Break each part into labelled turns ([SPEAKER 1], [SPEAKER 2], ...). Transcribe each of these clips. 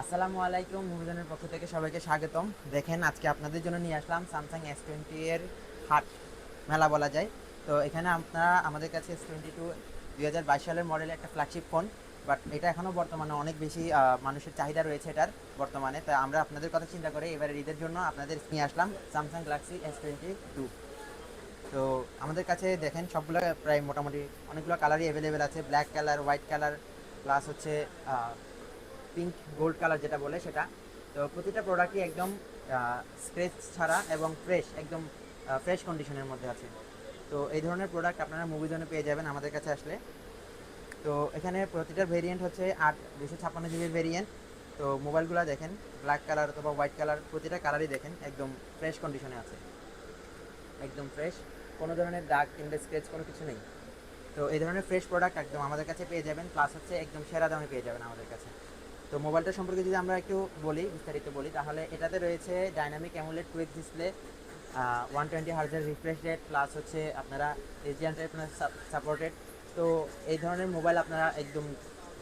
[SPEAKER 1] আসসালামু আলাইকুম মুভিজনের পক্ষ থেকে সবাইকে স্বাগতম। দেখেন, আজকে আপনাদের জন্য নিয়ে আসলাম স্যামসাং এস টোয়েন্টি এর হাট মেলা বলা যায়। তো এখানে আপনারা, আমাদের কাছে এস টোয়েন্টি টু দুই হাজার বাইশ সালের মডেলের একটা ফ্ল্যাগশিপ ফোন বাট এটা এখনও বর্তমানে অনেক বেশি মানুষের চাহিদা রয়েছে এটার বর্তমানে। তাই আমরা আপনাদের কথা চিন্তা করে এবারে ঈদের জন্য আপনাদের নিয়ে আসলাম Samsung Galaxy S twenty two তো আমাদের কাছে দেখেন, সবগুলো প্রায় মোটামুটি অনেকগুলো কালারই অ্যাভেলেবেল আছে। Black colour white colour plus হচ্ছে পিঙ্ক গোল্ড কালার যেটা বলে সেটা। তো প্রতিটা প্রোডাক্টই একদম স্ক্রেচ ছাড়া এবং ফ্রেশ একদম ফ্রেশ কন্ডিশনের মধ্যে আছে। তো এই ধরনের প্রোডাক্ট আপনারা মুভিজনে পেয়ে যাবেন আমাদের কাছে আসলে। তো এখানে প্রতিটার ভেরিয়েন্ট হচ্ছে আট দুশো ছাপ্পান্ন জিবির ভেরিয়েন্ট তো মোবাইলগুলো দেখেন ব্ল্যাক কালার অথবা হোয়াইট কালার প্রতিটা কালারই দেখেন, একদম ফ্রেশ কন্ডিশনে আছে। একদম ফ্রেশ কোনো ধরনের দাগ কিংবা স্ক্রেচ কোনো কিছু নেই। তো এই ধরনের ফ্রেশ প্রোডাক্ট একদম আমাদের কাছে পেয়ে যাবেন প্লাস হচ্ছে একদম সেরা দামে পেয়ে যাবেন আমাদের কাছে। তো মোবাইলটা সম্পর্কে যদি আমরা একটু বলি, বিস্তারিত বলি, তাহলে এটাতে রয়েছে dynamic AMOLED quick display one twenty হার্জের refresh rate plus হচ্ছে আপনারা এজিয়ান টাইপের সাপোর্টেড তো এই ধরনের মোবাইল আপনারা একদম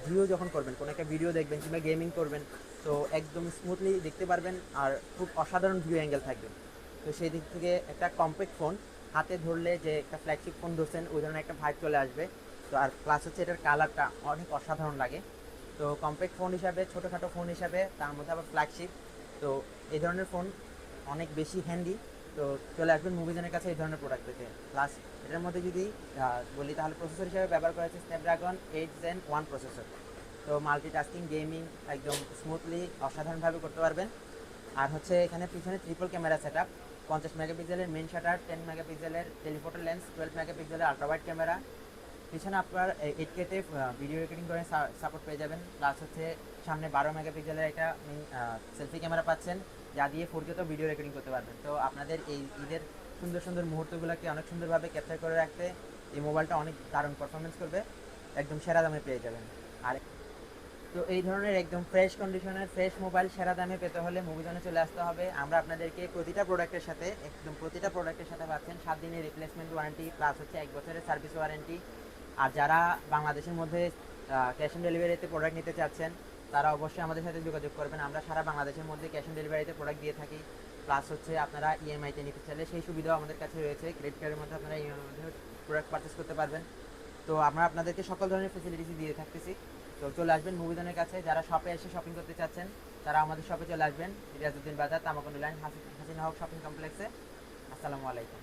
[SPEAKER 1] ভিডিও যখন করবেন, কোনো একটা ভিডিও দেখবেন কিংবা গেমিং করবেন, তো একদম স্মুথলি দেখতে পারবেন আর খুব অসাধারণ ভিউ অ্যাঙ্গেল থাকবে। তো সেই দিক থেকে একটা কম্প্যাক্ট ফোন হাতে ধরলে যে একটা ফ্ল্যাগশিপ ফোন ধরছেন, ওই ধরনের একটা ভাইব চলে আসবে। তো আর প্লাস হচ্ছে এটার কালারটা অনেক অসাধারণ লাগে। তো কম্প্যাক্ট ফোন হিসাবে, ছোটোখাটো ফোন হিসাবে, তার মধ্যে আবার ফ্ল্যাগশিপ তো এই ধরনের ফোন অনেক বেশি হ্যান্ডি তো চলে আসবেন মুভিজনের কাছে এই ধরনের প্রোডাক্ট পেতে প্লাস এটার মধ্যে যদি বলি তাহলে প্রসেসর হিসাবে ব্যবহার করা হচ্ছে Snapdragon eight gen one processor তো মাল্টিটাস্কিং গেমিং একদম স্মুথলি অসাধারণভাবে করতে পারবেন। আর হচ্ছে এখানে পিছনে ট্রিপল ক্যামেরা সেট আপ পঞ্চাশ মেগাপিক্সেলের মেন শাটার টেন মেগাপিক্সেলের টেলিফোটো লেন্স টুয়েলভ মেগাপিক্সেলের আলট্রাওয়াইড ক্যামেরা পিছনে আপনার এইট কেতে ভিডিও রেকর্ডিং করে সাপোর্ট পেয়ে যাবেন। প্লাস হচ্ছে সামনে বারো মেগাপিক্সেলের একটা সেলফি ক্যামেরা পাচ্ছেন, যা দিয়ে ফোর কেতেও ভিডিও রেকর্ডিং করতে পারবেন। তো আপনাদের এই ঈদের সুন্দর সুন্দর মুহূর্তগুলোকে অনেক সুন্দরভাবে ক্যাপচার করে রাখতে এই মোবাইলটা অনেক দারুণ পারফরমেন্স করবে, একদম সেরা দামে পেয়ে যাবেন। আর তো এই ধরনের একদম ফ্রেশ কন্ডিশনের ফ্রেশ মোবাইল সেরা দামে পেতে হলে মুভিজনে চলে আসতে হবে। আমরা আপনাদেরকে প্রতিটা প্রোডাক্টের সাথে, একদম প্রতিটা প্রোডাক্টের সাথে পাচ্ছেন সাত দিনের রিপ্লেসমেন্ট ওয়ারেন্টি প্লাস হচ্ছে এক বছরের সার্ভিস ওয়ারেন্টি আর যারা বাংলাদেশের মধ্যে ক্যাশ অন ডেলিভারিতে প্রোডাক্ট নিতে চাচ্ছেন, তারা অবশ্যই আমাদের সাথে যোগাযোগ করবেন। আমরা সারা বাংলাদেশের মধ্যে ক্যাশ অন ডেলিভারিতে প্রোডাক্ট দিয়ে থাকি। প্লাস হচ্ছে আপনারা ইএমআইতে নিতে চাইলে সেই সুবিধাও আমাদের কাছে রয়েছে। ক্রেডিট কার্ডের মধ্যে আপনারা ইএমআই মধ্যে প্রোডাক্ট পারচেস করতে পারবেন। তো আমরা আপনাদেরকে সকল ধরনের ফেসিলিটিস দিয়ে থাকতেছি। তো চলে আসবেন মুভিজনের কাছে। যারা শপে এসে শপিং করতে চাচ্ছেন, তারা আমাদের শপে চলে আসবেন। রিয়াজুদ্দিন বাজার, তামাকুন্ডু লাইন হাসিনা হক শপিং কমপ্লেক্সে আসসালামু আলাইকুম।